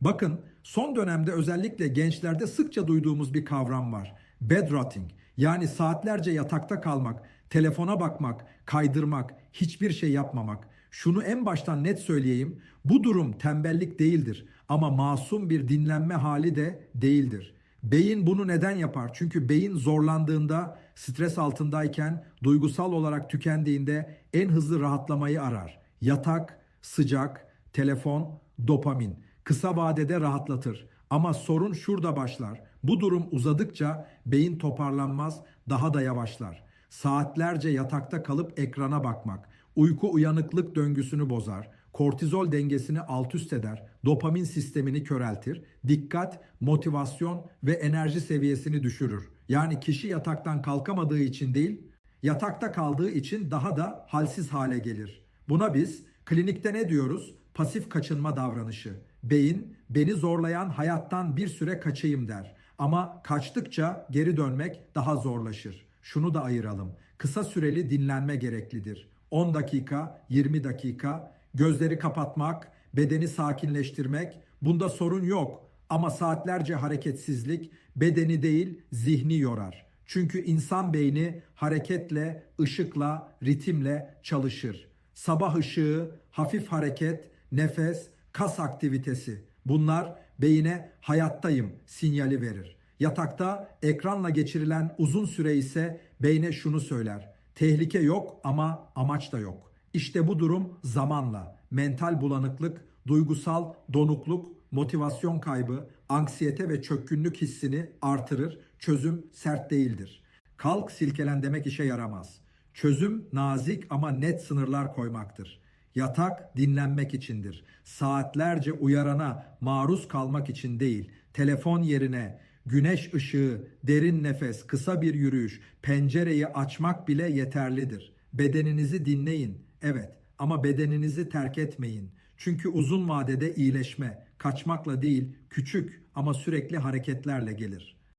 Bakın son dönemde özellikle gençlerde sıkça duyduğumuz bir kavram var. Bed rotting yani saatlerce yatakta kalmak, telefona bakmak, kaydırmak, hiçbir şey yapmamak. Şunu en baştan net söyleyeyim. Bu durum tembellik değildir ama masum bir dinlenme hali de değildir. Beyin bunu neden yapar? Çünkü beyin zorlandığında, stres altındayken, duygusal olarak tükendiğinde en hızlı rahatlamayı arar. Yatak, sıcak, telefon, dopamin kısa vadede rahatlatır. Ama sorun şurada başlar. Bu durum uzadıkça beyin toparlanmaz, daha da yavaşlar. Saatlerce yatakta kalıp ekrana bakmak uyku uyanıklık döngüsünü bozar. Kortizol dengesini alt üst eder, dopamin sistemini köreltir, dikkat, motivasyon ve enerji seviyesini düşürür. Yani kişi yataktan kalkamadığı için değil, yatakta kaldığı için daha da halsiz hale gelir. Buna biz klinikte ne diyoruz? Pasif kaçınma davranışı. Beyin beni zorlayan hayattan bir süre kaçayım der. Ama kaçtıkça geri dönmek daha zorlaşır. Şunu da ayıralım. Kısa süreli dinlenme gereklidir. 10 dakika, 20 dakika, gözleri kapatmak, bedeni sakinleştirmek bunda sorun yok. Ama saatlerce hareketsizlik bedeni değil zihni yorar. Çünkü insan beyni hareketle, ışıkla, ritimle çalışır. Sabah ışığı, hafif hareket, nefes, kas aktivitesi. Bunlar beyine hayattayım sinyali verir. Yatakta ekranla geçirilen uzun süre ise beyne şunu söyler. Tehlike yok ama amaç da yok. İşte bu durum zamanla mental bulanıklık, duygusal donukluk, motivasyon kaybı, anksiyete ve çökkünlük hissini artırır. Çözüm sert değildir. Kalk silkelen demek işe yaramaz. Çözüm nazik ama net sınırlar koymaktır. Yatak dinlenmek içindir. Saatlerce uyarana maruz kalmak için değil. Telefon yerine güneş ışığı, derin nefes, kısa bir yürüyüş, pencereyi açmak bile yeterlidir. Bedeninizi dinleyin. Evet ama bedeninizi terk etmeyin. Çünkü uzun vadede iyileşme kaçmakla değil, küçük ama sürekli hareketlerle gelir.